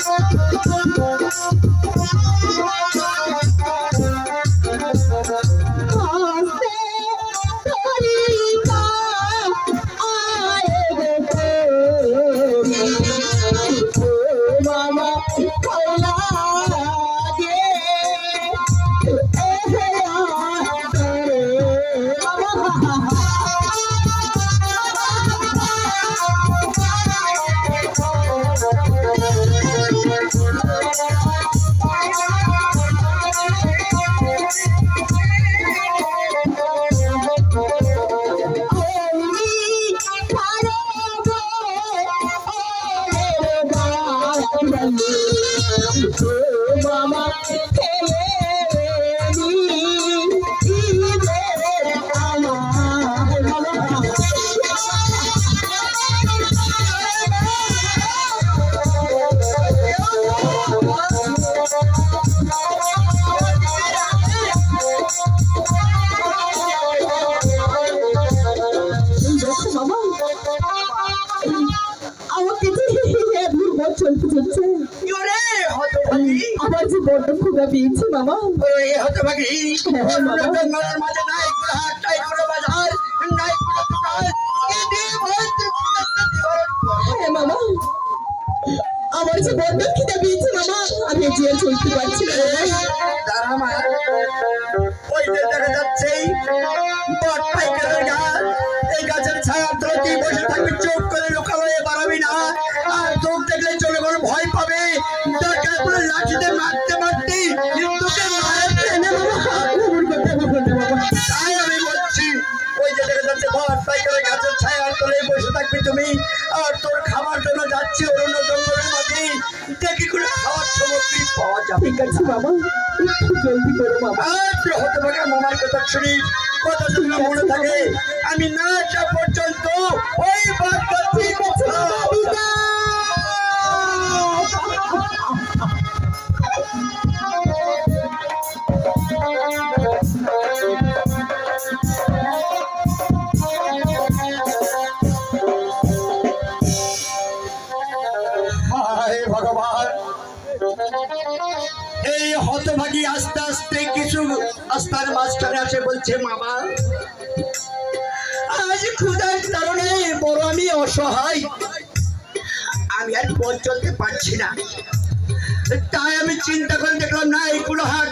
হাসে আমাকে যে দুর্বল চলতে চলছে আমার যে বড্ড ক্ষুধা পেয়েছে মামা। ওরে হতভাগী হ্যাঁ। মাঝে নাই কোনো হাট নাই কোনো বাজার নাই কোনো দোকান এটি ভয়তে হ্যাঁ মামা। আমার যে বড্ড খিদা পেয়েছে মামা আমি যে আর চলতে পারছি না দাঁড়া মা। ওই যে দেখা যাচ্ছে বট পাইকারের গাছ। এই গাছের ছায়া বসে থাকবি চোখ করে লোকালয়ে বাড়াবি না। আর চোখ দেখলে চলে কোনো ভয় পাবে। দরকার মারতে বাবা তাই আমি বলছি ওই যে দেখা যাচ্ছে গাছের ছায়ার তলে বসে থাকবি তুমি। আর তোর খাবার জন্য যাচ্ছি অরণ্য জঙ্গলের মধ্যে দেখি করে খাওয়ার সামগ্রী পাওয়া যাবে ঠিক আছে বাবা। একটু জলদি করো বাবা। হতে পারে মামার কথা শুনি। কথা শুনে মনে থাকে আমি না আসা পর্যন্ত ওই বাঘটা ভগবান। এই হতভাগী আস্তে আস্তে কিছু রাস্তার মাঝখানে আসে বলছে, মামা, আজ ক্ষুধার কারণে বড় আমি অসহায়। আমি আর পথ চলতে পারছি না। তাই আমি চিন্তা করে দেখলাম, না, এই কোনো হাট